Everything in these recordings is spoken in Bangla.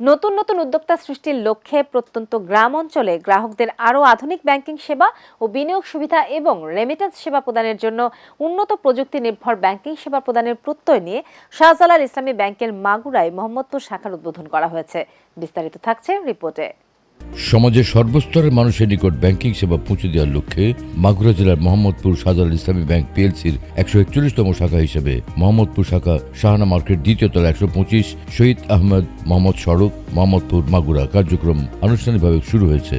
নতুন নতুন উদ্যোক্তা সৃষ্টির লক্ষ্যে প্রত্যন্ত গ্রাম অঞ্চলে গ্রাহকদের আরও আধুনিক ব্যাংকিং সেবা ও বিনিয়োগ সুবিধা এবং রেমিটেন্স সেবা প্রদানের জন্য উন্নত প্রযুক্তি নির্ভর ব্যাংকিং সেবা প্রদানের প্রত্যয় নিয়ে শাহজালাল ইসলামী ব্যাংকের মাগুরায় মোহাম্মদপুর শাখার উদ্বোধন করা হয়েছে। বিস্তারিত থাকছে রিপোর্টে। সমাজের সর্বস্তরের মানুষের নিকট ব্যাংকিং সেবা পৌঁছে দেওয়ার লক্ষ্যে মাগুরা জেলার মোহাম্মদপুর সাজাল ইসলামী ব্যাংক পিএলসির একশো একচল্লিশতম শাখা হিসেবে মোহাম্মদপুর শাখা শাহানা মার্কেট দ্বিতীয় তলা একশো পঁচিশ, শহীদ আহমেদ মোহাম্মদ সড়ক মোহাম্মদপুর মাগুরা কার্যক্রম আনুষ্ঠানিকভাবে শুরু হয়েছে।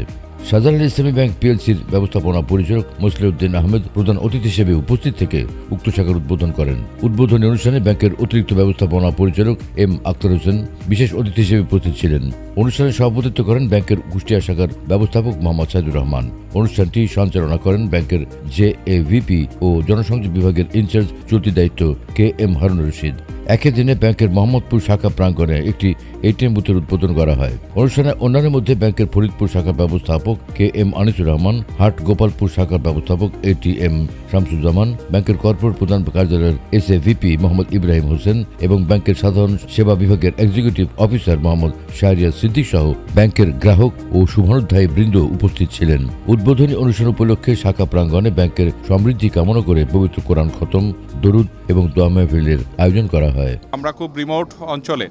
সাজাল ইসলামী ব্যাংক পিএলসির ব্যবস্থাপনা পরিচালক মুসলিউদ্দিন আহমেদ প্রধান অতিথি হিসেবে উপস্থিত থেকে উক্ত শাখার উদ্বোধন করেন। উদ্বোধনী অনুষ্ঠানে ব্যাংকের অতিরিক্ত ব্যবস্থাপনা পরিচালক এম আক্তার হোসেন বিশেষ অতিথি হিসেবে উপস্থিত ছিলেন। অনুষ্ঠানে সভাপতিত্ব করেন ব্যাংকের কুষ্টিয়া শাখার ব্যবস্থাপক মোহাম্মদ সাইদুর রহমান। অনুষ্ঠানটি সঞ্চালনা করেন ব্যাংকের জে এ ভিপি ও জনসংযোগ বিভাগের ইনচার্জ চলতি দায়িত্ব কে এম হারুন রশিদ। একই দিনে ব্যাংকের মোহাম্মদপুর শাখা প্রাঙ্গণে একটি এটিএম বুথের উদ্বোধন করা হয়। অনুষ্ঠানে অন্যান্যের মধ্যে ব্যাংকের ফরিদপুর শাখার ব্যবস্থাপক কে এম আনিসুর রহমান, হাট গোপালপুর শাখার ব্যবস্থাপক এটিএম শামসুজ্জামান, ব্যাংকের কর্পোরেট প্রধান কার্যালয়ের S A VP Mohammad Ibrahim Hossain এবং ব্যাংকের সাধারণ সেবা বিভাগের এক্সিকিউটিভ অফিসার মোহাম্মদ শাহরিয়া সিদ্দিক সহ ব্যাংকের গ্রাহক ও শুভানুধ্যায়ী বৃন্দ উপস্থিত ছিলেন। উদ্বোধনী অনুষ্ঠান উপলক্ষে শাখা প্রাঙ্গণে ব্যাংকের সমৃদ্ধি কামনা করে পবিত্র কোরআন খতম, দরুদ এবং দোয়া মেহফিলের আয়োজন করা হয়। আমরা খুব রিমোট অঞ্চলে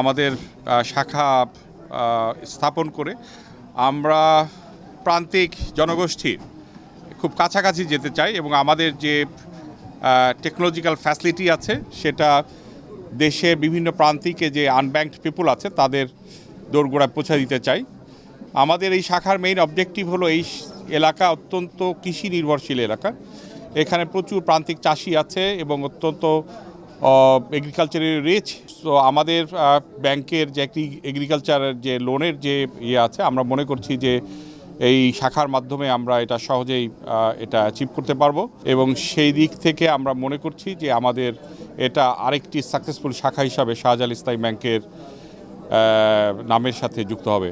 আমাদের শাখা স্থাপন করে আমরা প্রান্তিক জনগোষ্ঠীর খুব কাছাকাছি যেতে চাই এবং আমাদের যে টেকনোলজিক্যাল ফ্যাসিলিটি আছে সেটা দেশে বিভিন্ন প্রান্তিকে যে আনব্যাঙ্কড পিপুল আছে তাদের দোরগোড়ায় পৌঁছে দিতে চাই। আমাদের এই শাখার মেইন অবজেক্টিভ হলো এই এলাকা অত্যন্ত কৃষি নির্ভরশীল এলাকা। এখানে প্রচুর প্রান্তিক চাষি আছে এবং অত্যন্ত এগ্রিকালচারের রিচ তো আমাদের ব্যাংকের যে একটি এগ্রিকালচারের যে লোনের যে ইয়ে আছে, আমরা মনে করছি যে এই শাখার মাধ্যমে আমরা এটা সহজেই এটা অ্যাচিভ করতে পারব। এবং সেই দিক থেকে আমরা মনে করছি যে আমাদের এটা আরেকটি সাকসেসফুল শাখা হিসাবে শাহজাল ইসলামী ব্যাংকের নামের সাথে যুক্ত হবে।